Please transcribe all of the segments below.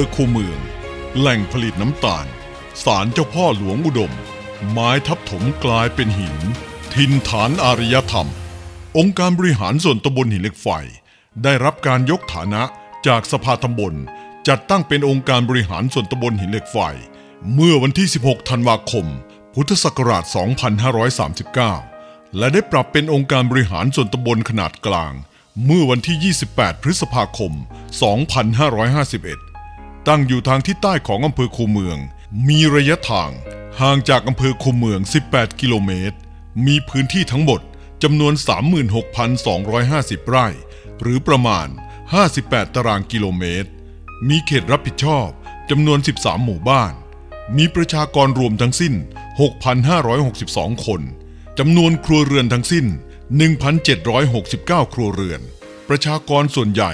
อคูเมือง แหล่งผลิตน้ำตาลศาลเจ้าพ่อหลวงอุดม ไม้ทับถมกลายเป็นหิน ทินฐานอารยธรรม องค์การบริหารส่วนตำบลหินเหล็กไฟ ได้รับการยกฐานะจากสภาตำบล จัดตั้งเป็นองค์การบริหารส่วนตำบลหินเหล็กไฟ เมื่อวันที่ 16 ธันวาคม พุทธศักราช 2539 และได้ปรับเป็นองค์การบริหารส่วนตำบลขนาดกลางเมื่อวันที่ 28 พฤษภาคม 2551 ตั้งอยู่ทางทิศใต้ของอำเภอคูเมือง มีระยะทางห่างจากอำเภอคูเมือง 18 กิโลเมตร มีพื้นที่ทั้งหมดจำนวน 36,250 ไร่ หรือประมาณ 58 ตารางกิโลเมตร มีเขตรับผิดชอบจำนวน 13 หมู่บ้าน มีประชากรรวมทั้งสิ้น 6,562 คน จำนวนครัวเรือนทั้งสิ้น 1,769 ครัวเรือน ประชากรส่วนใหญ่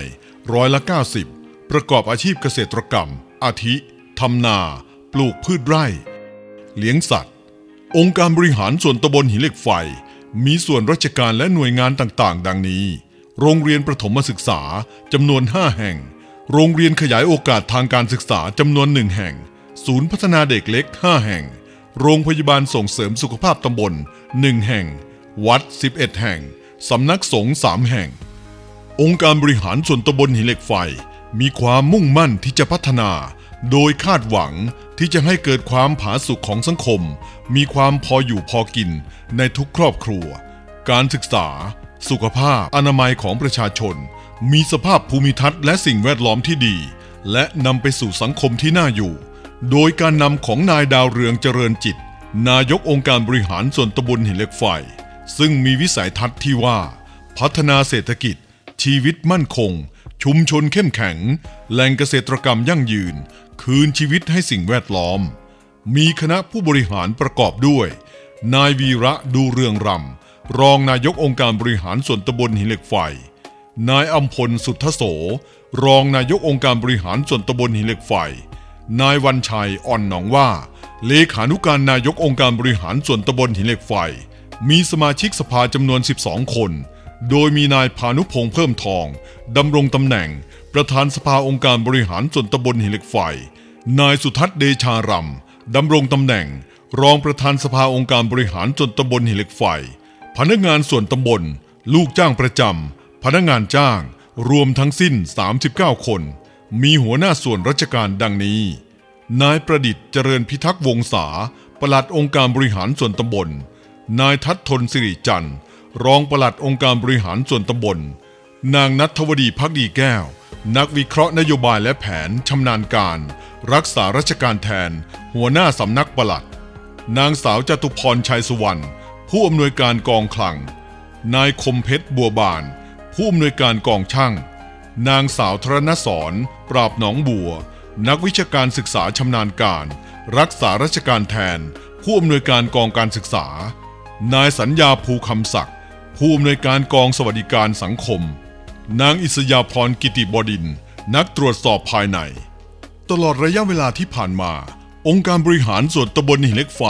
ร้อยละ 90 ประกอบอาชีพเกษตรกรรม อาทิทำนา ปลูกพืชไร่ เลี้ยงสัตว์ องค์การบริหารส่วนตำบลหินเหล็กไฟ มีส่วนราชการและหน่วยงานต่างๆ ดังนี้ โรงเรียนประถมศึกษาจำนวน 5 แห่ง โรงเรียนขยายโอกาสทางการศึกษาจำนวนหนึ่งแห่ง ศูนย์พัฒนาเด็กเล็ก 5 แห่ง โรงพยาบาลส่งเสริมสุขภาพตำบล 1 แห่ง วัด 11 แห่ง สำนักสงฆ์3แห่ง องค์การบริหารส่วนตำบลหินเหล็กไฟ มีความมุ่งมั่นที่จะพัฒนา โดยคาดหวังที่จะให้เกิดความผาสุกของสังคม มีความพออยู่พอกินในทุกครอบครัว การศึกษา สุขภาพ อนามัยของประชาชน มีสภาพภูมิทัศน์และสิ่งแวดล้อมที่ดี และนำไปสู่สังคมที่น่าอยู่ โดยการนำของนายดาวเรืองเจริญจิต นายกองค์การบริหารส่วนตำบลหินเหล็กไฟ ซึ่งมีวิสัยทัศน์ที่ว่า พัฒนาเศรษฐกิจ ชีวิตมั่นคง ชุมชนเข้มแข็ง แหล่งเกษตรกรรมยั่งยืน คืนชีวิตให้สิ่งแวดล้อม มีคณะผู้บริหารประกอบด้วย นายวีระดูเรืองรำ รองนายกองค์การบริหารส่วนตำบลหินเหล็กไฟ นายอัมพลสุทธโส รองนายกองค์การบริหารส่วนตำบลหินเหล็กไฟ นายวันชัยอ่อนหนองว่า เลขานุการนายกองค์การบริหารส่วนตำบลหินเหล็กไฟ มีสมาชิกสภาจำนวน 12 คน โดยมีนายพานุพงษ์เพิ่มทองดำรงตำแหน่ง ประธานสภาองค์การบริหารส่วนตำบลหินเหล็กไฟ นายสุทัศน์เดชารำดำรงตำแหน่ง รองประธานสภาองค์การบริหารส่วนตำบลหินเหล็กไฟ พนักงานส่วนตำบล ลูกจ้างประจำพนักงานจ้าง รวมทั้งสิ้น 39 คน มีหัวหน้าส่วนราชการดังนี้ นายประดิษฐ์เจริญพิทักษ์วงศาปลัดองค์การบริหารส่วนตำบล นายทัศทนสิริจันทร์ รองปลัดองค์การบริหารส่วนตำบล นางนัทวดีพักดีแก้ว นักวิเคราะห์นโยบายและแผนชำนาญการ รักษาราชการแทน หัวหน้าสำนักปลัด นางสาวจตุพรชัยสุวรรณผู้อำนวยการกองคลัง นายคมเพชรบัวบาน ผู้อำนวยการกองช่าง นางสาวธรณสอนปราบหนองบัว นักวิชาการศึกษาชำนาญการ รักษาราชการแทน ผู้อำนวยการกองการศึกษา นายสัญญาภูคำศักดิ์ ผู้อำนวยการกองสวัสดิการสังคม นางอิสยาพรกิติบดิน นักตรวจสอบภายใน ตลอดระยะเวลาที่ผ่านมา องค์การบริหารส่วนตำบลหินเล็กไฟ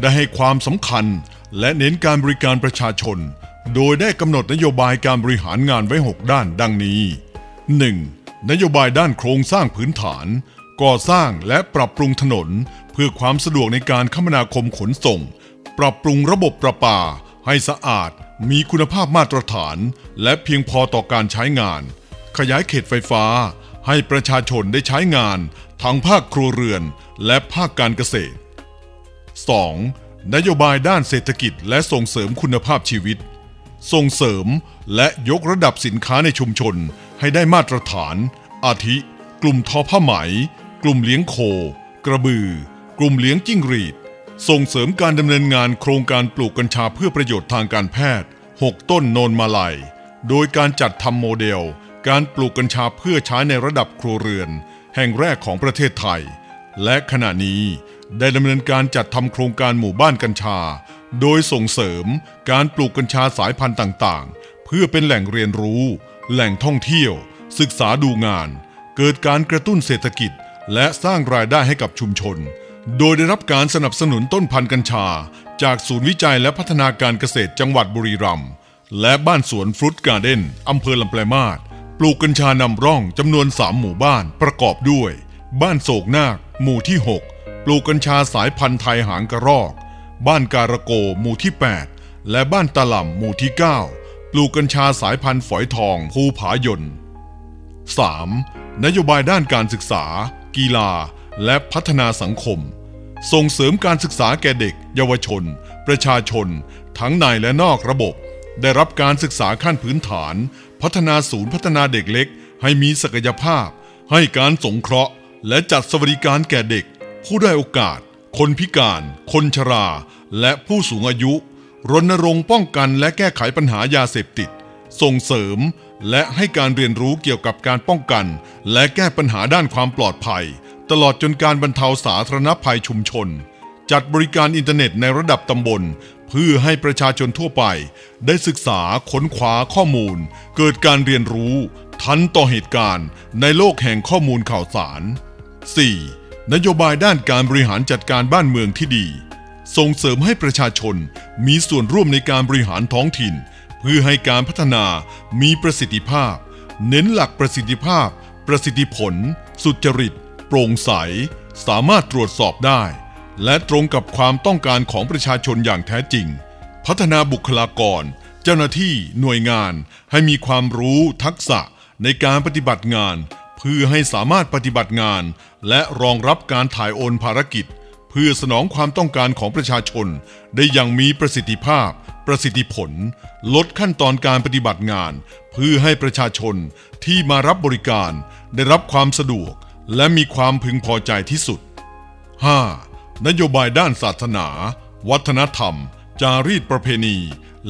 ได้ให้ความสำคัญ และเน้นการบริการประชาชน โดยได้กำหนดนโยบายการบริหารงานไว้ 6 ด้านดังนี้ 1. นโยบายด้านโครงสร้างพื้นฐาน ก่อสร้างและปรับปรุงถนน เพื่อความสะดวกในการคมนาคมขนส่ง ปรับปรุงระบบประปา ให้สะอาด มีคุณภาพมาตรฐานและเพียงพอต่อการใช้งาน ขยายเขตไฟฟ้า ให้ประชาชนได้ใช้งานทั้งภาคครัวเรือนและภาคการเกษตร 2. นโยบายด้านเศรษฐกิจและส่งเสริมคุณภาพชีวิต ส่งเสริมและยกระดับสินค้าในชุมชนให้ได้มาตรฐาน อาทิ กลุ่มทอผ้าไหม กลุ่มเลี้ยงโค กระบือ กลุ่มเลี้ยงจิ้งหรีด ส่งเสริมการดำเนินงานโครงการปลูกกัญชาเพื่อประโยชน์ทางการแพทย์ 6 ต้นโนนมาลัย โดยการจัดทำโมเดล การปลูกกัญชาเพื่อใช้ในระดับครัวเรือน แห่งแรกของประเทศไทย และขณะนี้ได้ดำเนินการจัดทำโครงการหมู่บ้านกัญชา โดยส่งเสริมการปลูกกัญชาสายพันธุ์ต่างๆ เพื่อเป็นแหล่งเรียนรู้ แหล่งท่องเที่ยว ศึกษาดูงาน เกิดการกระตุ้นเศรษฐกิจ และสร้างรายได้ให้กับชุมชน โดยได้รับการสนับสนุนต้นพันธุ์กัญชา จากศูนย์วิจัยและพัฒนาการเกษตรจังหวัดบุรีรัมย์และบ้านสวนฟรุตการ์เด้นอำเภอลำปลายมาศปลูกกัญชานำร่องจำนวน 3 หมู่บ้านประกอบด้วย บ้านโศกนาค หมู่ที่ 6 ปลูกกัญชาสายพันธุ์ไทยหางกระรอก บ้านการะโกหมู่ที่ 8 และบ้านตะล่ำหมู่ที่ 9 ปลูกกัญชาสายพันธุ์ฝอยทองภูผายน 3. นโยบายด้านการศึกษา กีฬา และพัฒนาสังคม ส่งเสริมการศึกษาแก่เด็ก เยาวชน ประชาชน ทั้งในและนอกระบบ ได้รับการศึกษาขั้นพื้นฐาน พัฒนาศูนย์พัฒนาเด็กเล็ก ให้มีศักยภาพ ให้การสงเคราะห์ และจัดสวัสดิการแก่เด็ก ผู้ได้โอกาส คนพิการ คนชรา และผู้สูงอายุ รณรงค์ป้องกันและแก้ไขปัญหายาเสพติด ส่งเสริม และให้การเรียนรู้เกี่ยวกับการป้องกัน และแก้ปัญหาด้านความปลอดภัย ตลอดจนการบรรเทาสาธารณภัยชุมชน จัดบริการอินเทอร์เน็ตในระดับตำบล เพื่อให้ประชาชนทั่วไป ได้ศึกษาค้นคว้าข้อมูล เกิดการเรียนรู้ ทันต่อเหตุการณ์ในโลกแห่งข้อมูลข่าวสาร 4. นโยบายด้านการบริหารจัดการบ้านเมืองที่ดี ส่งเสริมให้ประชาชนมีส่วนร่วมในการบริหารท้องถิ่น เพื่อให้การพัฒนามีประสิทธิภาพ เน้นหลักประสิทธิภาพ ประสิทธิผล สุจริต โปร่งใส สามารถตรวจสอบได้ และตรงกับความต้องการของประชาชนอย่างแท้จริง พัฒนาบุคลากร เจ้าหน้าที่หน่วยงานให้มีความรู้ทักษะในการปฏิบัติงาน เพื่อให้สามารถปฏิบัติงาน และรองรับการถ่ายโอนภารกิจ เพื่อสนองความต้องการของประชาชน ได้อย่างมีประสิทธิภาพ ประสิทธิผล ลดขั้นตอนการปฏิบัติงาน เพื่อให้ประชาชนที่มารับบริการ ได้รับความสะดวก และมีความพึงพอใจที่สุด 5. นโยบายด้านศาสนา วัฒนธรรม จารีตประเพณี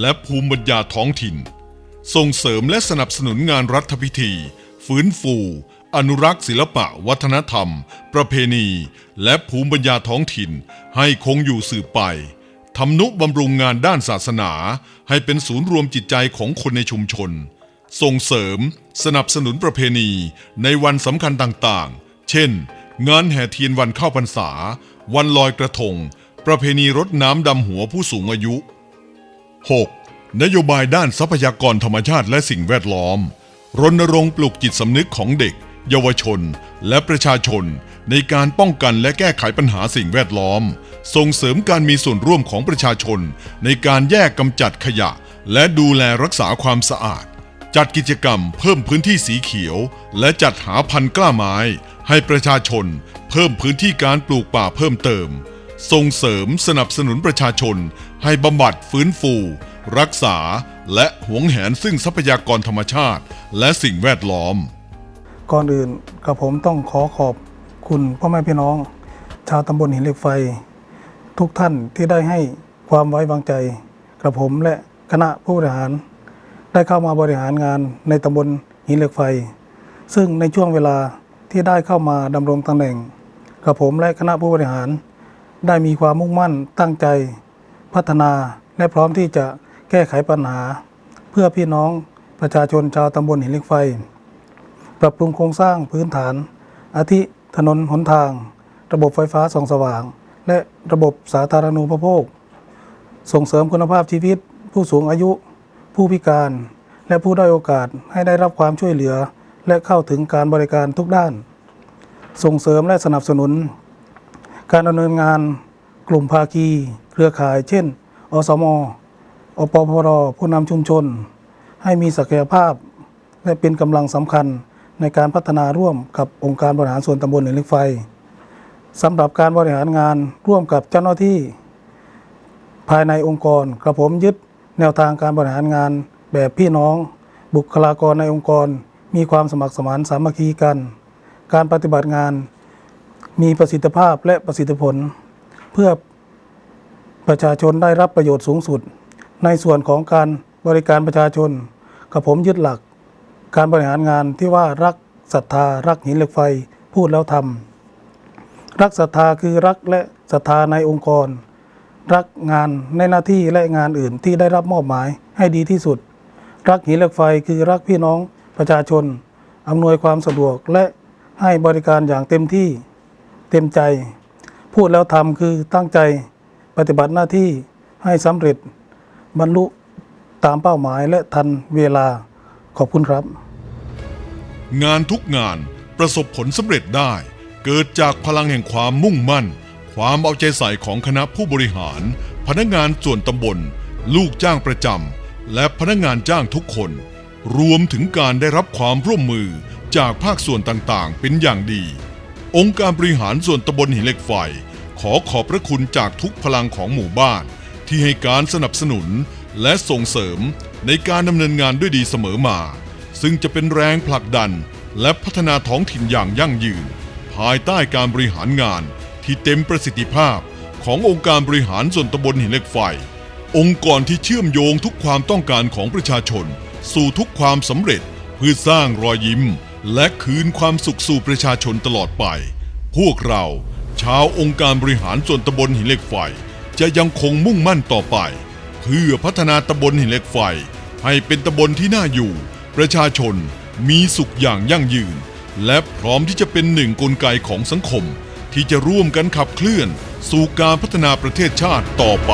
และภูมิปัญญาท้องถิ่น ส่งเสริมและสนับสนุนงานรัฐพิธี ฟื้นฟู อนุรักษ์ศิลปะ วัฒนธรรม ประเพณี และภูมิปัญญาท้องถิ่น ให้คงอยู่สืบไปทำนุบำรุงงานด้านศาสนา ให้เป็นศูนย์รวมจิตใจของคนในชุมชน ส่งเสริม สนับสนุนประเพณีในวันสำคัญต่างๆ เช่น งานแห่เทียนวันเข้าพรรษา วันลอยกระทง ประเพณีรดน้ำดำหัวผู้สูงอายุ 6. นโยบายด้านทรัพยากรธรรมชาติและสิ่งแวดล้อม รณรงค์ปลุกจิตสำนึกของเด็ก เยาวชน และประชาชน ในการป้องกันและแก้ไขปัญหาสิ่งแวดล้อม ส่งเสริมการมีส่วนร่วมของประชาชน ในการแยกกำจัดขยะ และดูแลรักษาความสะอาด จัดกิจกรรมเพิ่มพื้นที่สีเขียว และจัดหาพันธุ์กล้าไม้ ให้ประชาชนเพิ่มพื้นที่การปลูกป่าเพิ่มเติม ส่งเสริมสนับสนุนประชาชน ให้บำบัดฟื้นฟู รักษา และหวงแหนซึ่งทรัพยากรธรรมชาติ และสิ่งแวดล้อม ก่อนอื่นกับผมต้องขอขอบคุณพ่อแม่พี่น้อง ชาวตำบลหินเหล็กไฟ ทุกท่านที่ได้ให้ความไว้วางใจกับผมและคณะผู้บริหาร ได้เข้ามาบริหารงานในตำบลหินเหล็กไฟ ซึ่งในช่วงเวลา ที่ได้เข้ามาดำรงตำแหน่งกับผมและคณะผู้บริหาร ได้มีความมุ่งมั่นตั้งใจ พัฒนาและพร้อมที่จะแก้ไขปัญหา เพื่อพี่น้องประชาชนชาวตำบลหินเหล็กไฟ ปรับปรุงโครงสร้างพื้นฐาน อาทิถนนหนทาง ระบบไฟฟ้าส่องสว่าง และระบบสาธารณูปโภค ส่งเสริมคุณภาพชีวิต ผู้สูงอายุ ผู้พิการ และผู้ด้อยโอกาสให้ได้รับความช่วยเหลือ และเข้าถึงการบริการทุกด้าน ส่งเสริมและสนับสนุน การดำเนินงานกลุ่มภาคี เครือข่าย เช่น อสม อปพรผู้นำชุมชน ให้มีศักยภาพ และเป็นกำลังสำคัญในการพัฒนาร่วมกับองค์การบริหารส่วนตำบลหินเหล็กไฟสำหรับการบริหารงานร่วมกับเจ้าหน้าที่ ภายในองค์กรกระผมยึดแนวทางการบริหารงานแบบพี่น้อง บุคลากรในองค์กร มีความสมัครสมานสามัคคีกัน การปฏิบัติงาน มีประสิทธิภาพและประสิทธิผล เพื่อประชาชนได้รับประโยชน์สูงสุด ในส่วนของการบริการประชาชนกับผมยึดหลัก การบริหารงานที่ว่ารักศรัทธา รักหินเหล็กไฟพูดแล้วทำรักศรัทธาคือรักและศรัทธาในองค์กร รักงานในหน้าที่และงานอื่นที่ได้รับมอบหมายให้ดีที่สุด รักหินเหล็กไฟคือรักพี่น้องประชาชนอำนวยความสะดวกและ ให้บริการอย่างเต็มที่เต็มใจ พูดแล้วทำคือตั้งใจปฏิบัติหน้าที่ให้สำเร็จบรรลุตามเป้าหมายและทันเวลาขอบคุณครับ งานทุกงานประสบผลสำเร็จได้ เกิดจากพลังแห่งความมุ่งมั่น ความเอาใจใส่ของคณะผู้บริหาร พนักงานส่วนตำบล ลูกจ้างประจำและพนักงานจ้างทุกคน รวมถึงการได้รับความร่วมมือ จากภาคส่วนต่างๆ เป็นอย่างดี องค์การบริหารส่วนตำบลหินเหล็กไฟ ขอขอบพระคุณจากทุกพลังของหมู่บ้าน ที่ให้การสนับสนุนและส่งเสริมในการดำเนินงานด้วยดีเสมอมา ซึ่งจะเป็นแรงผลักดันและพัฒนาท้องถิ่นอย่างยั่งยืน ภายใต้การบริหารงานที่เต็มประสิทธิภาพขององค์การบริหารส่วนตำบลหินเหล็กไฟ องค์กรที่เชื่อมโยงทุกความต้องการของประชาชน สู่ทุกความสำเร็จเพื่อสร้างรอยยิ้ม และคืนความสุขสู่ประชาชนตลอดไป พวกเราชาวองค์การบริหารส่วนตำบลหินเหล็กไฟ จะยังคงมุ่งมั่นต่อไป เพื่อพัฒนาตำบลหินเหล็กไฟ ให้เป็นตำบลที่น่าอยู่ ประชาชนมีสุขอย่างยั่งยืน และพร้อมที่จะเป็นหนึ่งกลไกของสังคม ที่จะร่วมกันขับเคลื่อน สู่การพัฒนาประเทศชาติต่อไป